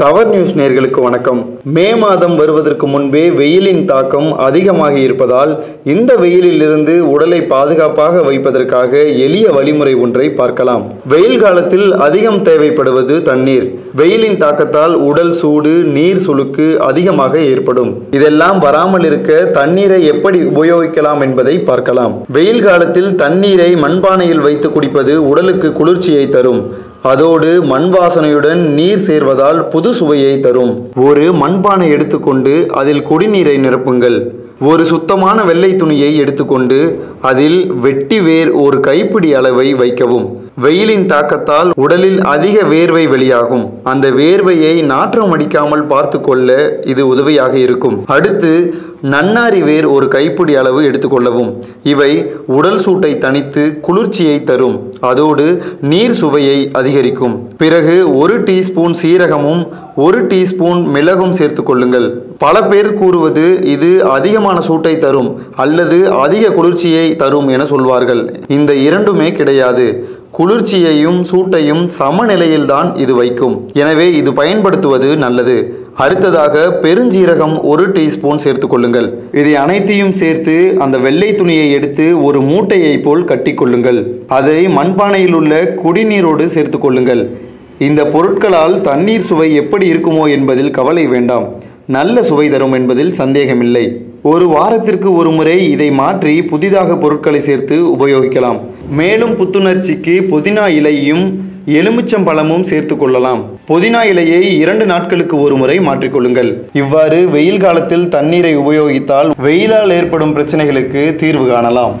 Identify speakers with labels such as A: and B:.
A: Tower news நேர்களுக்கு வணக்கம். மே மாதம் வருவதற்கு முன்பே வெயிலின் தாக்கம் அதிகமாக இருப்பதால் இந்த வெயிலிலிருந்து உடலை பாதுகாப்பாக வைப்பதற்காக எளிய வழிமுறை ஒன்றை பார்க்கலாம். வெயில் காலத்தில் அதிகம் தேவைப்படுவது தண்ணீர். வெயிலின் தாக்கத்தால் உடல் சூடு நீர் சுழுக்கு அதிகமாக ஏற்படும். இதெல்லாம் வராமல் இருக்க தண்ணீரை எப்படி உபயோகிக்கலாம் என்பதை பார்க்கலாம். வெயில் காலத்தில் தண்ணீரை மண்பானையில் வைத்து குடிப்பது உடலுக்கு குளிர்ச்சியை தரும். அதோடு மண் வாசனையுடன் நீர் சேர்வதால் புது சுவையை தரும். ஒரு மண்பானை எடுத்துக்கொண்டு அதில் குடிநீரை நிரப்புங்கள். ஒரு சுத்தமான வெள்ளை துணியை எடுத்துக்கொண்டு அதில் வெட்டி வேர் ஒரு கைப்பிடி அளவை வைக்கவும். வெயிலின் தாக்கத்தால் உடலில் அதிக வேர்வை வெளியாகும். அந்த வேர்வையை நாற்றம் அடிக்காமல் பார்த்து கொள்ள இது உதவியாக இருக்கும். அடுத்து நன்னாரி வேர் ஒரு கைப்பிடி அளவு எடுத்துக்கொள்ளவும். இவை உடல் சூட்டை தணித்து குளிர்ச்சியை தரும். அதோடு நீர் சுவையை அதிகரிக்கும். பிறகு ஒரு டீஸ்பூன் சீரகமும் ஒரு டீஸ்பூன் மிளகும் சேர்த்து கொள்ளுங்கள். பல பேர் கூறுவது இது அதிகமான சூட்டை தரும் அல்லது அதிக குளிர்ச்சியை தரும் என சொல்வார்கள். இந்த இரண்டுமே கிடையாது. குளிர்ச்சியையும் சூட்டையும் சமநிலையில்தான் இது வைக்கும். எனவே இது பயன்படுத்துவது நல்லது. அடுத்ததாக பெருஞ்சீரகம் ஒரு டீஸ்பூன் சேர்த்துக்கொள்ளுங்கள் இதை அனைத்தையும் சேர்த்து அந்த வெள்ளை துணியை எடுத்து ஒரு மூட்டையை போல் கட்டிக்கொள்ளுங்கள் அதை மண்பானையில் உள்ள குடிநீரோடு சேர்த்துக்கொள்ளுங்கள் இந்த பொருட்களால் தண்ணீர் சுவை எப்படி இருக்குமோ என்பதில் கவலை வேண்டாம். நல்ல சுவை தரும் என்பதில் சந்தேகமில்லை. ஒரு வாரத்திற்கு ஒரு முறை இதை மாற்றி புதிதாக பொருட்களை சேர்த்து உபயோகிக்கலாம். மேலும் புத்துணர்ச்சிக்கு புதினா இலையும் எலுமிச்சம்பழமும் சேர்த்து கொள்ளலாம். புதினா இலையை இரண்டு நாட்களுக்கு ஒரு முறை மாற்றிக்கொள்ளுங்கள் இவ்வாறு வெயில் காலத்தில் தண்ணீரை உபயோகித்தால் வெயிலால் ஏற்படும் பிரச்சனைகளுக்கு தீர்வு காணலாம்.